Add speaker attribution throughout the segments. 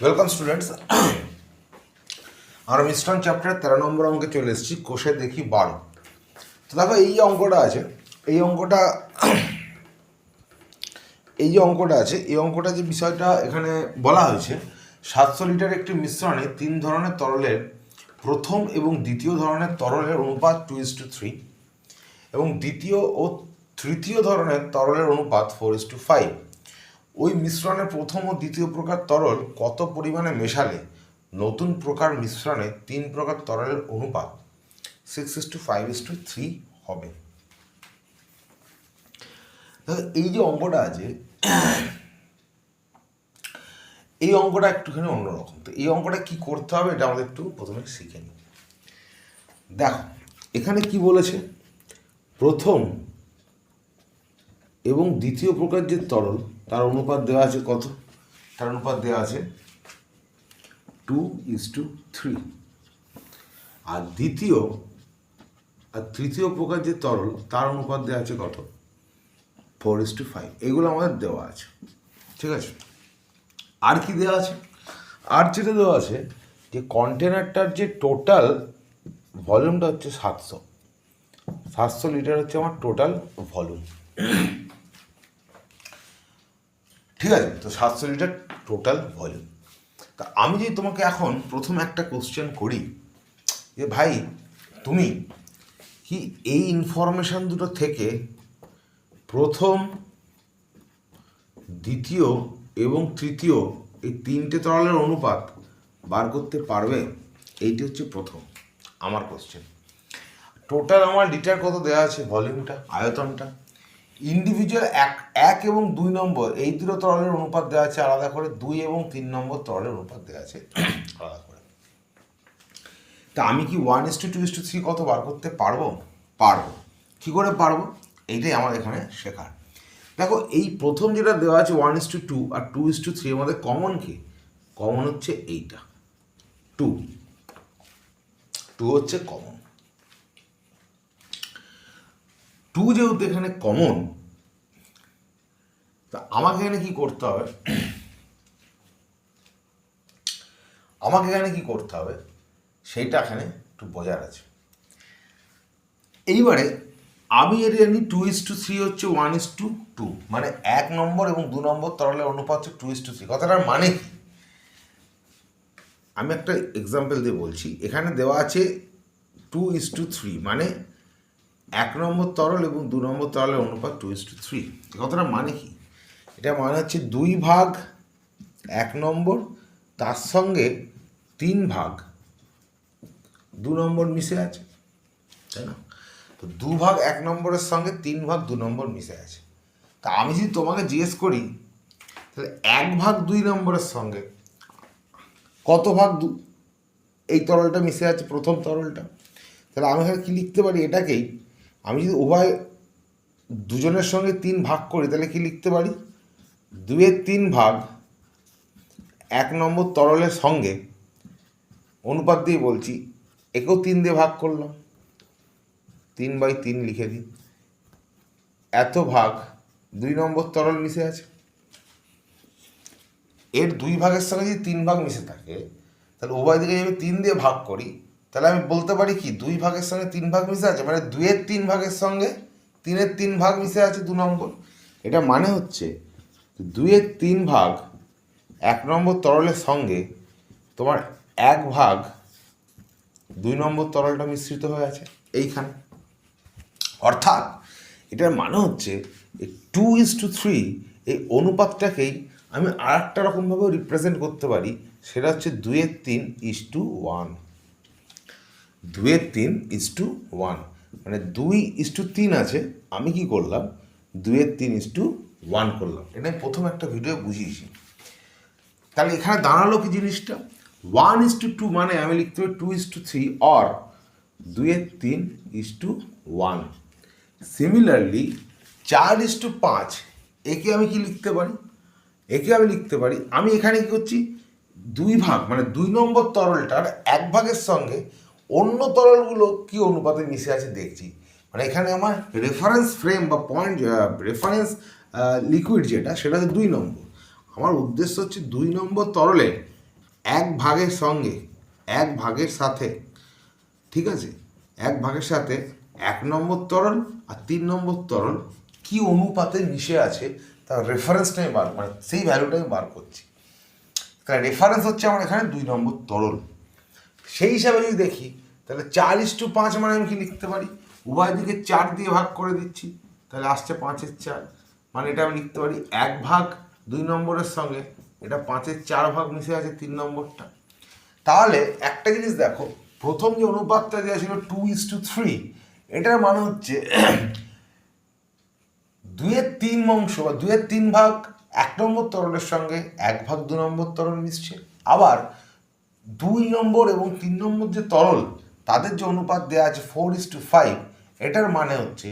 Speaker 1: Welcome students আমরা মিশ্রণ chapter তেরো নম্বর অঙ্কে চলে এসেছি, কোষে দেখি বারো। তো দেখো, এই যে অঙ্কটা আছে, এই অঙ্কটা, এই যে অঙ্কটা আছে, এই অঙ্কটা যে বিষয়টা এখানে বলা হয়েছে, সাতশো লিটার একটি মিশ্রণে তিন ধরনের তরলের প্রথম এবং দ্বিতীয় ধরনের তরলের অনুপাত টু ইস টু থ্রি এবং দ্বিতীয় ও তৃতীয় ধরনের তরলের অনুপাত ফোর ইস টু ফাইভ ওই মিশ্রণে প্রথম ও দ্বিতীয় প্রকার তরল কত পরিমাণে মেশালে? নতুন প্রকার মিশ্রণে তিন প্রকার তরলের অনুপাত six is to five is to three হবে। এই যে অঙ্কটা আছে, এই অঙ্কটা একটুখানি অন্যরকম। তো এই অঙ্কটা কি করতে হবে এটা আমাদের একটু প্রথমে শিখে নিই। দেখো, এখানে কি বলেছে? প্রথম এবং দ্বিতীয় প্রকার যে তরল তার অনুপাত দেওয়া আছে কত? তার অনুপাত দেওয়া আছে টু ইস টু থ্রি আর দ্বিতীয়, আর তৃতীয় প্রকার যে তরল, তার অনুপাত দেওয়া আছে কত? ফোর ইস টু ফাইভ এগুলো আমাদের দেওয়া আছে। ঠিক আছে? আর কি দেওয়া আছে? আর যেটা দেওয়া আছে, যে কন্টেনারটার যে টোটাল ভলিউমটা হচ্ছে সাতশো। সাতশো লিটার হচ্ছে আমার টোটাল ভলিউম ঠিক আছে, তো সাতশো লিটার টোটাল ভলিউম তা আমি যদি তোমাকে এখন প্রথম একটা কোশ্চেন করি, যে ভাই, তুমি কি এই ইনফরমেশান দুটো থেকে প্রথম, দ্বিতীয় এবং তৃতীয় এই তিনটে তরলের অনুপাত বার করতে পারবে? এইটি হচ্ছে প্রথম আমার কোশ্চেন টোটাল আমার লিটার কত দেওয়া আছে? ভলিউমটা আয়তনটা? ইন্ডিভিজুয়াল এক এক এবং দুই নম্বর, এই দুটো তরলের অনুপাত দেওয়া আছে আলাদা করে, দুই এবং তিন নম্বর তরলের অনুপাত দেওয়া আছে আলাদা করে। তা আমি কি one is to two two is to কত বার করতে পারব? পারব। কী করে পারব? এইটাই আমার এখানে শেখার। দেখো, এই প্রথম যেটা দেওয়া আছে one is to two two two is to three আমাদের কমন কি? কমন হচ্ছে এইটা। টু টু হচ্ছে কমন টু যেহেতু এখানে কমন তা আমাকে এখানে কি করতে হবে? আমাকে এখানে কি করতে হবে? সেইটা এখানে একটু বোঝার আছে। এইবারে আমি এর জানি টু ইস টু থ্রি হচ্ছে one is to two two এক নম্বর এবং দু নম্বর তরলের অনুপাত হচ্ছে টু ইস টু থ্রি কথাটার মানে কি? আমি একটা এক্সাম্পল দিয়ে বলছি, এখানে দেওয়া আছে টু ইস টু থ্রি মানে এক নম্বর তরল এবং দু নম্বর তরলের অনুপাত টু ইস টু থ্রি কথাটা মানে কি? এটা মানে হচ্ছে দুই ভাগ এক নম্বর, তার সঙ্গে তিন ভাগ। দু নম্বর মিশে আছে, তাই না? তো দু ভাগ এক নম্বরের সঙ্গে তিন ভাগ দু নম্বর মিশে আছে। তা আমি যদি তোমাকে জিজ্ঞেস করি, তাহলে এক ভাগ দুই নম্বরের সঙ্গে কত ভাগ এই তরলটা মিশে আছে, প্রথম তরলটা? তাহলে আমি এখানে কী লিখতে পারি? এটাকেই আমি যদি উভয় দুজনের সঙ্গে তিন ভাগ করি, তাহলে কি লিখতে পারি? দুয়ের তিন ভাগ এক নম্বর তরলের সঙ্গে অনুপাত দিয়ে বলছি, একেও তিন দিয়ে ভাগ করলাম। তিন বাই তিন লিখে দিই। এত ভাগ দুই নম্বর তরল মিশে আছে। এর দুই ভাগের সঙ্গে যদি তিন ভাগ মিশে থাকে, তাহলে উভয় দিকে যদি তিন দিয়ে ভাগ করি তাহলে আমি বলতে পারি কি, দুই ভাগের সঙ্গে তিন ভাগ মিশে আছে মানে দুয়ের তিন ভাগের সঙ্গে তিনের তিন ভাগ মিশে আছে দু নম্বর। এটা মানে হচ্ছে দুইয়ের তিন ভাগ এক নম্বর তরলের সঙ্গে তোমার এক ভাগ দুই নম্বর তরলটা মিশ্রিত হয়ে আছে এইখানে। অর্থাৎ এটার মানে হচ্ছে টু ইস টু থ্রি এই অনুপাতটাকেই আমি আর একটা রকমভাবেও রিপ্রেজেন্ট করতে পারি, সেটা হচ্ছে দুইয়ের তিন ইস টু ওয়ান দুইয়ের তিন ইস টু ওয়ান মানে দুই ইস টু তিন আছে, আমি কি করলাম? দুইয়ের তিন ইস টু ওয়ান করলাম। এটা প্রথম একটা ভিডিও বুঝিয়েছি। তাহলে এখানে দাঁড়াল কি জিনিসটা? ওয়ান ইস টু টু মানে আমি লিখতে পারি two is to three or দুইয়ের তিন ইস টু ওয়ান সিমিলারলি চার ইস টু পাঁচ, একে আমি কি লিখতে পারি? একে আমি লিখতে পারি। আমি এখানে কি করছি? দুই ভাগ মানে দুই নম্বর তরলটার এক ভাগের সঙ্গে অন্য তরলগুলো কি অনুপাতে মিশে আছে দেখছি। মানে এখানে আমার রেফারেন্স ফ্রেম বা পয়েন্ট রেফারেন্স লিকুইড যেটা, সেটা হচ্ছে দুই নম্বর। আমার উদ্দেশ্য হচ্ছে দুই নম্বর তরলে এক ভাগের সঙ্গে, এক ভাগের সাথে, ঠিক আছে? এক ভাগের সাথে এক নম্বর তরল আর তিন নম্বর তরল কি অনুপাতে মিশে আছে, তার রেফারেন্সটাই বার মানে সেই ভ্যালুটাই বার করছি। তাহলে রেফারেন্স হচ্ছে আমার এখানে দুই নম্বর তরল। সেই হিসাবে যদি দেখি তাহলে চার টু পাঁচ মানে আমি কি লিখতে পারি? উভয় দিকে চার দিয়ে ভাগ করে দিচ্ছি, তাহলে আসছে পাঁচের চার। মানে এটা আমি লিখতে পারি এক ভাগ দুই নম্বরের সঙ্গে, এটা পাঁচের চার ভাগ মিশে আছে তিন নম্বরটা। তাহলে একটা জিনিস দেখো, প্রথম যে অনুপাতটা দেওয়া ছিল টু ইস টু থ্রি এটার মানে হচ্ছে দুয়ের তিন অংশ বা দুয়ের তিন ভাগ এক নম্বর তরলের সঙ্গে, এক ভাগ দু নম্বর তরল মিশছে। আবার দুই নম্বর এবং তিন নম্বর যে তরল তাদের যে অনুপাত দেওয়া আছে ফোর ইস টু ফাইভ এটার মানে হচ্ছে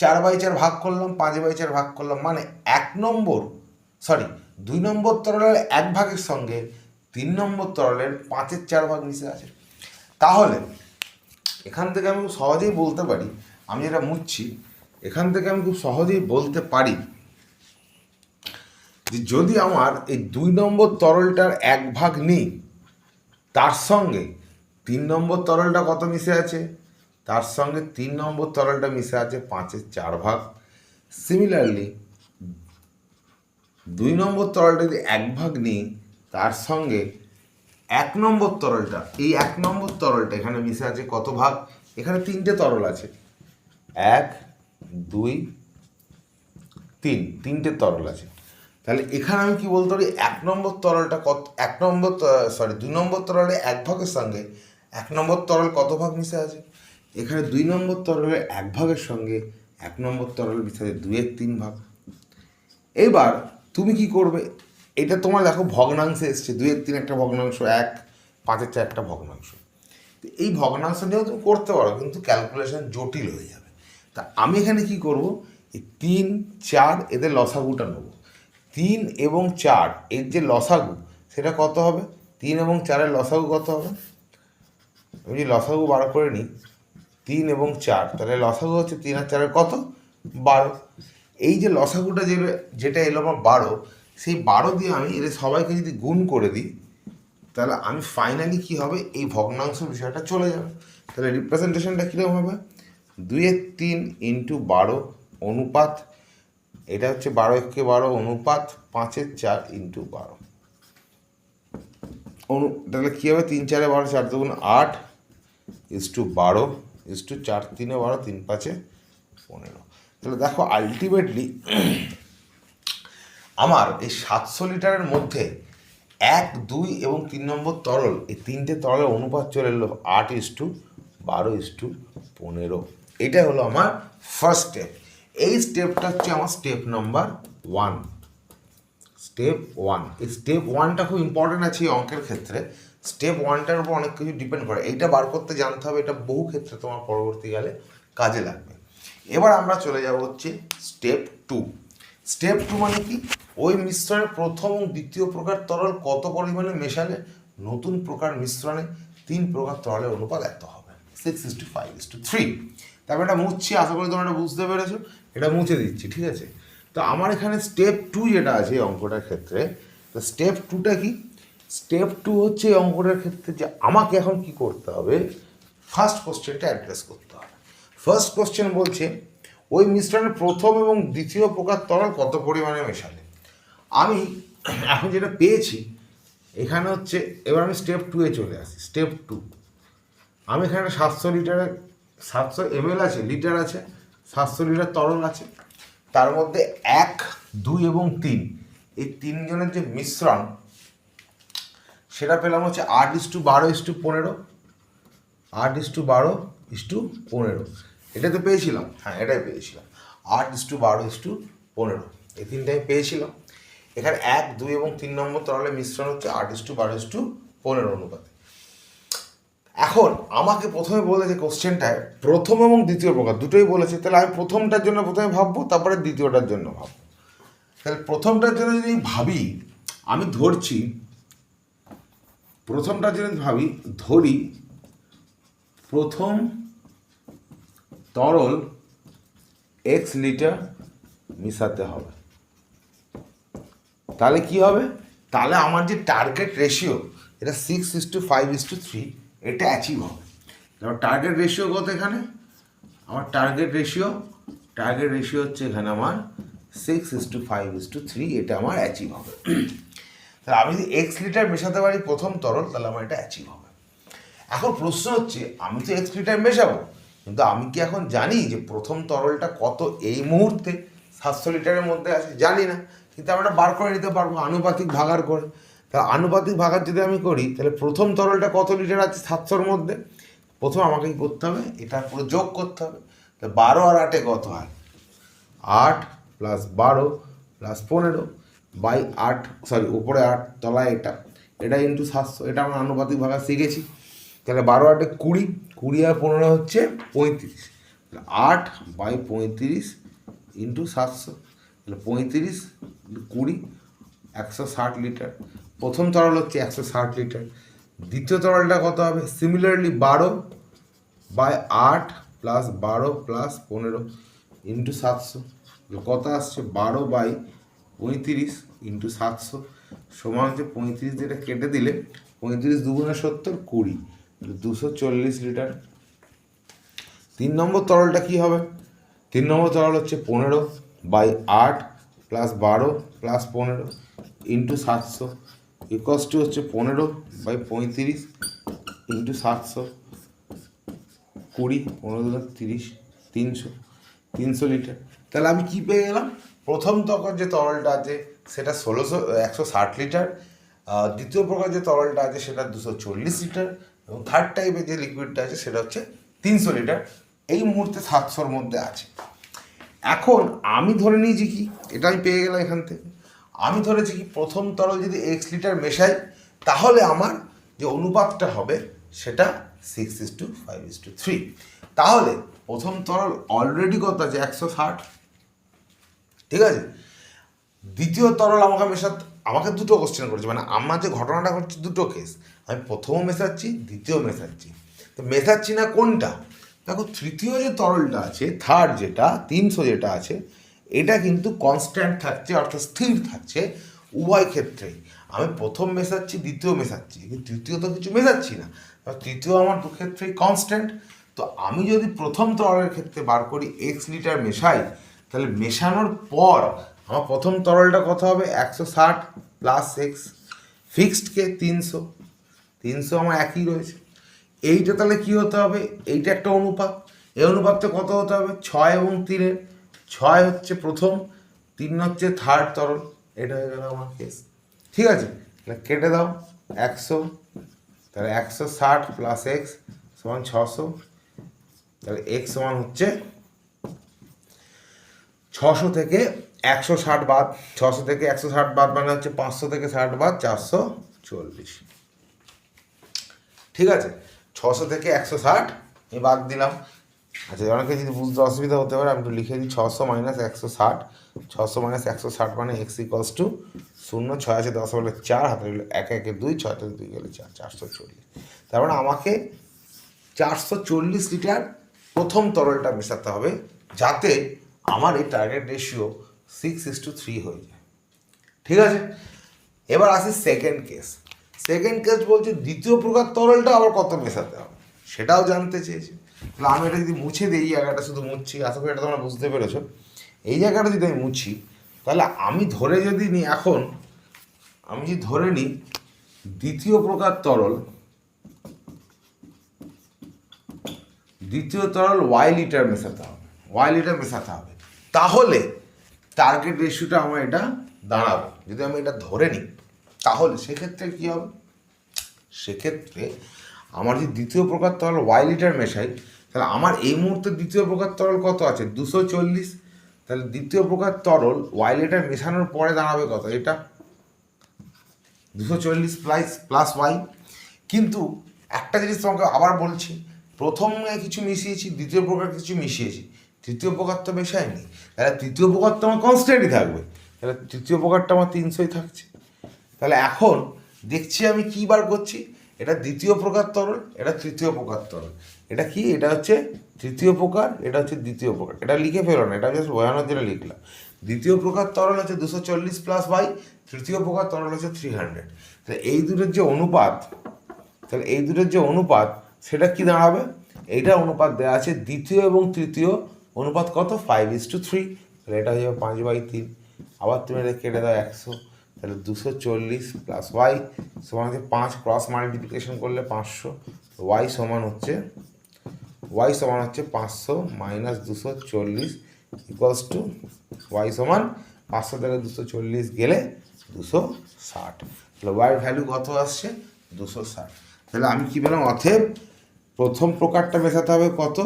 Speaker 1: চার বাই চার ভাগ করলাম, পাঁচ বাই চার ভাগ করলাম মানে এক নম্বর সরি দুই নম্বর তরলের এক ভাগের সঙ্গে তিন নম্বর তরলের পাঁচের চার ভাগ মিশে আছে। তাহলে, এখান থেকে আমি খুব সহজেই বলতে পারি, আমি যেটা মুচ্ছি এখান থেকে আমি খুব সহজেই বলতে পারি যে যদি আমার এই দুই নম্বর তরলটার এক ভাগ নিই, তার সঙ্গে তিন নম্বর তরলটা কত মিশে আছে? তার সঙ্গে তিন নম্বর তরলটা মিশে আছে পাঁচের চার ভাগ। সিমিলারলি দুই নম্বর তরলটা যদি এক ভাগ নিই, তার সঙ্গে এক নম্বর তরলটা, এই এক নম্বর তরলটা এখানে মিশে আছে কত ভাগ? এখানে তিনটে তরল আছে। এক, দুই, তিন, তিনটে তরল আছে। তাহলে এখানে আমি কি বলতে পারি? এক নম্বর তরলটা কত, এক নম্বর সরি দুই নম্বর তরলে এক ভাগের সঙ্গে এক নম্বর তরল কত ভাগ মিশে আছে? এখানে দুই নম্বর তরলের এক ভাগের সঙ্গে এক নম্বর তরল মিশে আছে দুয়ের তিন ভাগ। এবার তুমি কি করবে? এটা তোমার দেখো ভগ্নাংশে এসছে, দুইয়ের তিন একটা ভগ্নাংশ, এক, পাঁচের চার একটা ভগ্নাংশ। তো এই ভগ্নাংশ নিয়েও তুমি করতে পারো, কিন্তু ক্যালকুলেশন জটিল হয়ে যাবে। তা আমি এখানে কি করব? এই তিন, চার এদের লসাগুটা নেব। তিন এবং চার, এর যে লসাগু, সেটা কত হবে? তিন এবং চারের লসাগু কত হবে? আমি যদি লসাগু বার করে নিই, তিন এবং চার, তাহলে লসাগু হচ্ছে তিন আর চারের কত? বারো। এই যে লসাগুটা যে যেটা এলো আমার বারো, সেই বারো দিয়ে আমি এদের সবাইকে যদি গুণ করে দিই, তাহলে আমি ফাইনালি কি হবে? এই ভগ্নাংশ বিষয়টা চলে যাবে। তাহলে রিপ্রেজেন্টেশনটা কীরকম হবে? দুইয়ের তিন ইন্টু বারো অনুপাত, এটা হচ্ছে বারো একে বারো অনুপাত পাঁচের চার ইন্টু বারো। অনু, তাহলে কী হবে? তিন চারে বারো, চার দুগুণ আট ইস টু বারো ইস টু চার, তিনে বারো, তিন পাঁচে পনেরো। তাহলে দেখো আলটিমেটলি আমার এই সাতশো লিটারের মধ্যে এক, দুই এবং তিন নম্বর তরল, এই তিনটে তরলের অনুপাত চলে এলো আট ইস টু বারো ইস টু পনেরো। এটা হলো আমার ফার্স্ট স্টেপ এই স্টেপটা হচ্ছে আমার step number one step one এই স্টেপ ওয়ানটা খুব ইম্পর্টেন্ট আছে এই অঙ্কের ক্ষেত্রে। স্টেপ ওয়ানটার উপর অনেক কিছু ডিপেন্ড করে। এইটা বার করতে জানতে হবে, এটা বহু ক্ষেত্রে তোমার পরবর্তীকালে কাজে লাগবে। এবার আমরা চলে যাব হচ্ছে স্টেপ টু স্টেপ টু মানে কি? ওই মিশ্রণের প্রথম দ্বিতীয় প্রকার তরল কত পরিমাণে মেশালে? নতুন প্রকার মিশ্রণে তিন প্রকার তরলের অনুপাত এত হবে। Six is to five is to three তারপর এটা মুছছি, আশা করি তোমরা এটা বুঝতে পেরেছ। এটা মুছে দিচ্ছি, ঠিক আছে? তো আমার এখানে স্টেপ টু যেটা আছে অঙ্কটার ক্ষেত্রে, তো স্টেপ টুটা কি? স্টেপ টু হচ্ছে এই অঙ্কটার ক্ষেত্রে যে আমাকে এখন কি করতে হবে? ফার্স্ট কোশ্চেনটা অ্যাড্রেস করতে হবে। ফার্স্ট কোশ্চেন বলছে, ওই মিশ্রণের প্রথম এবং দ্বিতীয় প্রকার তরল কত পরিমাণে মেশালে? আমি এখন যেটা পেয়েছি, এখানে হচ্ছে, এবার আমি স্টেপ টু এ চলে আসি। স্টেপ টু আমি এখানে সাতশো লিটারের সাতশো এমএল আছে লিটার আছে, সাতশো লিটার তরল আছে। তার মধ্যে এক, দুই এবং তিন, এই তিনজনের যে মিশ্রণ সেটা পেলাম হচ্ছে আট ইস টু বারো ইস টু পনেরো। আট ইস টু বারো ইস টু পনেরো। এটা তো পেয়েছিলাম। হ্যাঁ এটাই পেয়েছিলাম। আট ইস টু বারো ইস টু পনেরো। এই তিনটাই পেয়েছিলাম। এখানে এক, দুই এবং তিন নম্বর তরলের মিশ্রণ হচ্ছে আট ইস টু বারো ইস টু পনেরো অনুপাতে। এখন আমাকে প্রথমে বলেছে কোশ্চেনটায় প্রথম এবং দ্বিতীয় প্রকার দুটোই বলেছে, তাহলে আমি প্রথমটার জন্য প্রথমে ভাববো, তারপরে দ্বিতীয়টার জন্য ভাববো। তাহলে প্রথমটার জন্য যদি ভাবি, আমি ধরছি প্রথমটার জন্য যদি ভাবি, ধরি, প্রথম তরল এক্স লিটার মিশাতে হবে। তাহলে কি হবে? তাহলে আমার যে টার্গেট রেশিও এটা six is to five is to three এটা অ্যাচিভ হবে। এবার টার্গেট রেশিও কত এখানে? আমার টার্গেট রেশিও টার্গেট রেশিও হচ্ছে এখানে আমার six is to five is to three এটা আমার অ্যাচিভ হবে। তাহলে আমি যদি এক্স লিটার মেশাতে পারি প্রথম তরল, তাহলে আমার এটা অ্যাচিভ হবে। এখন প্রশ্ন হচ্ছে, আমি তো এক্স লিটার মেশাবো, কিন্তু আমি কি এখন জানি যে প্রথম তরলটা কত এই মুহূর্তে সাতশো লিটারের মধ্যে আছে? জানি না। কিন্তু আমরা বার করে নিতে পারব, আনুপাতিক ভাগার করে। তাহলে আনুপাতিক ভাগার যদি আমি করি, তাহলে প্রথম তরলটা কত লিটার আছে সাতশোর মধ্যে? প্রথম আমাকে কি করতে হবে? এটা পুরো যোগ করতে হবে। তাহলে বারো আর আটে কত হয়? আট প্লাস বারো প্লাস পনেরো। বাই আট সরি উপরে আট, তলায় এটা। এটা ইন্টু সাতশো, এটা আমরা আনুপাতিক ভাগা শিখেছি। তাহলে বারো আটে কুড়ি কুড়ি আর পনেরো হচ্ছে পঁয়ত্রিশ। আট বাই পঁয়ত্রিশ ইন্টু সাতশো, তাহলে পঁয়ত্রিশ কুড়ি, একশো ষাট লিটার। প্রথম তরল হচ্ছে একশো ষাট লিটার। দ্বিতীয় তরলটা কত হবে? সিমিলারলি বারো বাই আট প্লাস বারো প্লাস পনেরো ইন্টু সাতশো। কত আসছে? বারো বাই পঁয়ত্রিশ ইন্টু সাতশো সমান হচ্ছে পঁয়ত্রিশ যেটা কেটে দিলে পঁয়ত্রিশ দুগুণে সত্তর কুড়ি দুশো চল্লিশ লিটার। তিন নম্বর তরলটা কি হবে? তিন নম্বর তরল হচ্ছে পনেরো বাই আট প্লাস বারো প্লাস পনেরো ইন্টু সাতশো। ইকস টু হচ্ছে পনেরো বাই পঁয়ত্রিশ ইন্টু সাতশো কুড়ি, পনেরো তিরিশ, তিনশো তিনশো লিটার। তাহলে আমি কী পেয়ে গেলাম? প্রথম তকর যে তরলটা আছে, সেটা ষোলোশো, একশো ষাট লিটার। দ্বিতীয় প্রকার যে তরলটা আছে, সেটা দুশো চল্লিশ লিটার। এবং থার্ড টাইপের যে লিকুইডটা আছে, সেটা হচ্ছে তিনশো লিটার। এই মুহূর্তে সাতশোর মধ্যে আছে। এখন আমি ধরে নিয়েছি কি? এটা আমি পেয়ে গেলাম এখান থেকে। আমি ধরেছি কি, প্রথম তরল যদি এক্স লিটার মেশাই, তাহলে আমার যে অনুপাতটা হবে, সেটা six is to five is to three তাহলে প্রথম তরল অলরেডি কত আছে? একশো ষাট। ঠিক আছে? দ্বিতীয় তরল আমাকে মেশাতে, আমাকে দুটো কোশ্চেন করেছে। মানে আমার যে ঘটনাটা ঘটছে দুটো কেস আমি প্রথমও মেশাচ্ছি, দ্বিতীয় মেশাচ্ছি। তো মেশাচ্ছি না কোনটা? দেখো, তৃতীয় যে তরলটা আছে থার্ড যেটা, তিনশো যেটা আছে, এটা কিন্তু কনস্ট্যান্ট থাকছে, অর্থাৎ স্থির থাকছে উভয় ক্ষেত্রেই। আমি প্রথম মেশাচ্ছি, দ্বিতীয় মেশাচ্ছি। কিন্তু তৃতীয় তো কিছু মেশাচ্ছি না। তৃতীয় আমার দু ক্ষেত্রেই কনস্ট্যান্ট তো আমি যদি প্রথম তরলের ক্ষেত্রে বার করি এক্স লিটার মেশাই তাহলে মেশানোর পর আমার প্রথম তরলটা কত হবে? একশো ষাট প্লাস এক্স ফিক্সডকে তিনশো। তিনশো আমার একই রয়েছে। এইটা তাহলে কি হতে হবে? এইটা একটা অনুপাত। এই অনুপাতটা কত হতে হবে? ছয় এবং তিনের। ছয় হচ্ছে প্রথম, তিন হচ্ছে থার্ড তরল। এটা হয়ে গেল আমার কেস ঠিক আছে? তাহলে কেটে দাও। একশো, তাহলে একশো ষাট প্লাস এক্স সমান ছশো। তাহলে এক্স সমান হচ্ছে ছশো থেকে একশো ষাট বাদ, ছশো থেকে একশো ষাট বাদ মানে হচ্ছে পাঁচশো থেকে ষাট বাদ, চারশো চল্লিশ। ঠিক আছে? ছশো থেকে একশো ষাট আমি বাদ দিলাম। আচ্ছা অনেকে যদি বুঝতে অসুবিধা হতে পারে, আমি একটু লিখে দিই, ছশো মাইনাস একশো ষাট, ছশো মাইনাস একশো ষাট মানে এক্স ইকলস টু শূন্য, ছয় আছে দশ বলে চার, হাতে রইল এক, একে দুই, ছয় থেকে দুই গেলে চার, চারশো চল্লিশ। তার মানে আমাকে চারশো চল্লিশ লিটার প্রথম তরলটা মেশাতে হবে যাতে আমার এই target ratio six is to three হয়ে যায়। ঠিক আছে? এবার আসি সেকেন্ড কেস সেকেন্ড কেস বলছে দ্বিতীয় প্রকার তরলটা আবার কত মেশাতে হবে? সেটাও জানতে চেয়েছে। তাহলে আমি এটা যদি মুছে দিই, এই জায়গাটা শুধু মুছছি আশা করি এটা তোমরা বুঝতে পেরেছ। এই জায়গাটা যদি আমি মুছি, তাহলে আমি ধরে যদি নিই এখন আমি যদি ধরে নিই দ্বিতীয় প্রকার তরল, দ্বিতীয় তরল ওয়াই লিটার মেশাতে হবে। ওয়াই লিটার মেশাতে হবে। তাহলে টার্গেট রেশিওটা আমার এটা দাঁড়াবে। যদি আমি এটা ধরে নিই, তাহলে সেক্ষেত্রে কী হবে? সেক্ষেত্রে আমার যদি দ্বিতীয় প্রকার তরল ওয়াই লিটার মেশাই, তাহলে আমার এই মুহূর্তে দ্বিতীয় প্রকার তরল কত আছে? দুশো চল্লিশ। তাহলে দ্বিতীয় প্রকার তরল ওয়াই লিটার মেশানোর পরে দাঁড়াবে কত? এটা দুশো চল্লিশ প্লাস প্লাস ওয়াই কিন্তু একটা জিনিস তোমাকে আবার বলছি, প্রথমে কিছু মিশিয়েছি, দ্বিতীয় প্রকার কিছু মিশিয়েছি, তৃতীয় প্রকার তো মেশায়নি তাহলে তৃতীয় প্রকার তো আমার কনস্ট্যান্টই থাকবে। তাহলে তৃতীয় প্রকারটা আমার তিনশোই থাকছে। তাহলে এখন দেখছি আমি কী বার করছি। এটা দ্বিতীয় প্রকার তরল, এটা তৃতীয় প্রকার তরল। এটা কি? এটা হচ্ছে তৃতীয় প্রকার, এটা হচ্ছে দ্বিতীয় প্রকার। এটা লিখে ফেলো না, এটা জাস্ট বোঝানোর জন্য লিখলাম। দ্বিতীয় প্রকার তরল হচ্ছে দুশো চল্লিশ প্লাস বাই তৃতীয় প্রকার তরল হচ্ছে থ্রি হান্ড্রেড তাহলে এই দুটোর যে অনুপাত, তাহলে এই দুটোর যে অনুপাত, সেটা কি দাঁড়াবে? এইটা অনুপাত দেওয়া আছে দ্বিতীয় এবং তৃতীয় অনুপাত কত? ফাইভ ইস টু থ্রি তাহলে এটা হয়ে যাবে পাঁচ বাই তিন। আবার তুমি এটা কেটে দাও একশো, তাহলে দুশো চল্লিশ প্লাস ওয়াই সমান হচ্ছে পাঁচ। ক্রস মাল্টিপ্লিকেশন করলে পাঁচশো ওয়াই সমান হচ্ছে ওয়াই সমান হচ্ছে পাঁচশো মাইনাস দুশো চল্লিশ ইকুয়ালস টু ওয়াই সমান পাঁচশো থেকে দুশো চল্লিশ গেলে দুশো ষাট। তাহলে ওয়াইয়ের ভ্যালু কত আসছে? দুশো ষাট। তাহলে আমি কী পেলাম? অথেব প্রথম প্রকারটা মেশাতে হবে কত?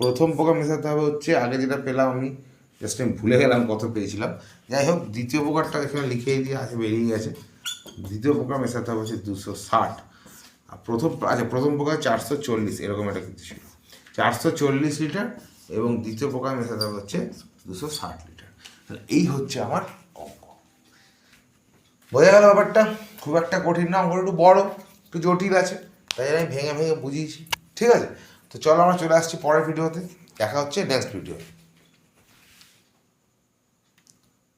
Speaker 1: প্রথম প্রকার মেশাতে হবে হচ্ছে, আগে যেটা পেলাম আমি জাস্ট আমি ভুলে গেলাম কত পেয়েছিলাম। যাই হোক, দ্বিতীয় প্রকারটা এখানে লিখেই দিয়ে আছে, বেরিয়ে গেছে। দ্বিতীয় প্রকার মেশাতে হবে হচ্ছে দুশো ষাট। আর প্রথম আচ্ছা প্রথম প্রকার চারশো চল্লিশ, এরকম একটা কিছু ছিল। চারশো চল্লিশ লিটার এবং দ্বিতীয় প্রকার মেশাতে হবে হচ্ছে দুশো ষাট লিটার। তাহলে এই হচ্ছে আমার অঙ্ক। বোঝা গেল ব্যাপারটা? খুব একটা কঠিন না, অঙ্কটা একটু বড়, একটু জটিল আছে, তাই আমি ভেঙে ভেঙে বুঝিয়েছি। ঠিক আছে? তো চলো আমরা চলে আসছি পরের ভিডিওতে। দেখা হচ্ছে নেক্সট ভিডিও